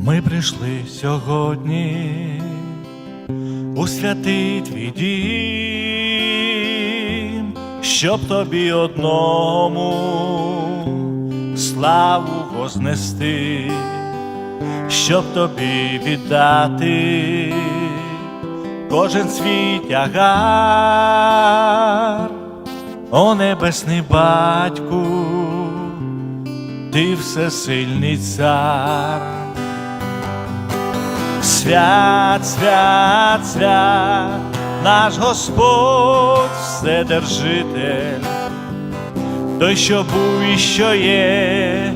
Ми прийшли сьогодні у святий твій дім, щоб тобі одному славу вознести, щоб тобі віддати кожен свій тягар, о небесний батьку, ти всесильний цар. Свят, свят, свят, наш Господь Вседержитель, той, що був і що є,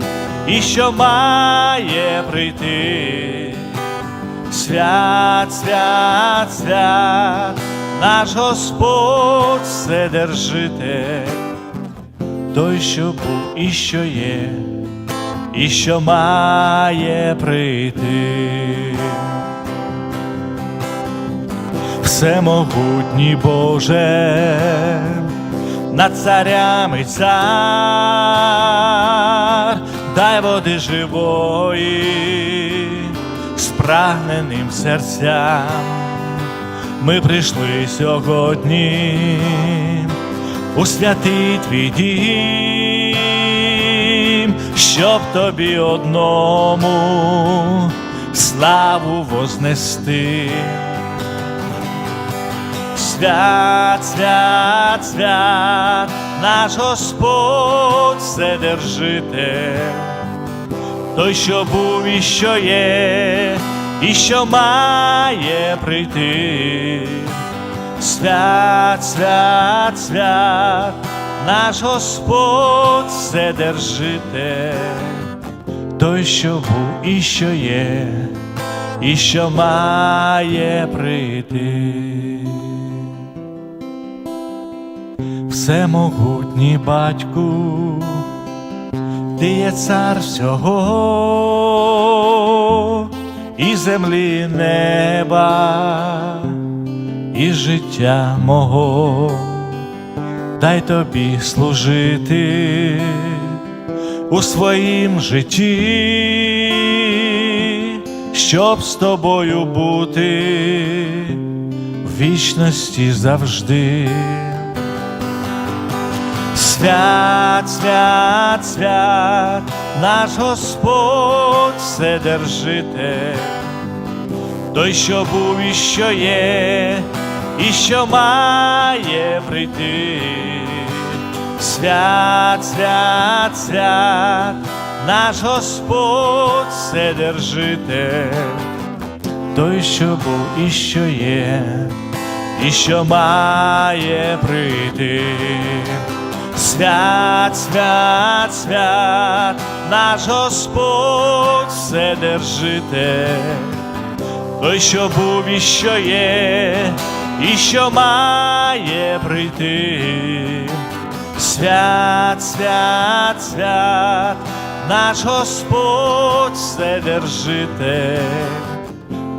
і що має прийти. Свят, свят, свят, наш Господь Вседержитель, той, що був і що є, і що має прийти. Всемогутній Боже, над царями цар, дай води живої, спрагненим серцям. Ми прийшли сьогодні у святий твій дім, щоб тобі одному славу вознести. Свят, свят, свят, наш Господь Вседержитель, той, що був і що є, і що має прийти. Свят, свят, свят, наш Господь Вседержитель, той, що був і що є, і що має прийти. Всемогутній батьку, ти є цар всього, і землі неба, і життя мого, дай тобі служити у своїм житті, щоб з тобою бути в вічності завжди. Свят, свят, свят, наш Господь Вседержитель, той, що був і що є, і що має прийти. Свят, свят, свят, наш Господь Вседержитель, той, що був і що є, і що має прийти. Свят, свят, свят, наш Господь Вседержитель, той, що був і що є, і що має прийти. Свят, свят, свят, наш Господь Вседержитель,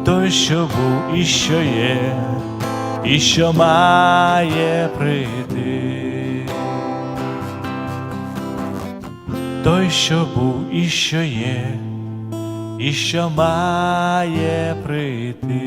той, що був і що є, і що має прийти. Той, що був і що є, і що має прийти.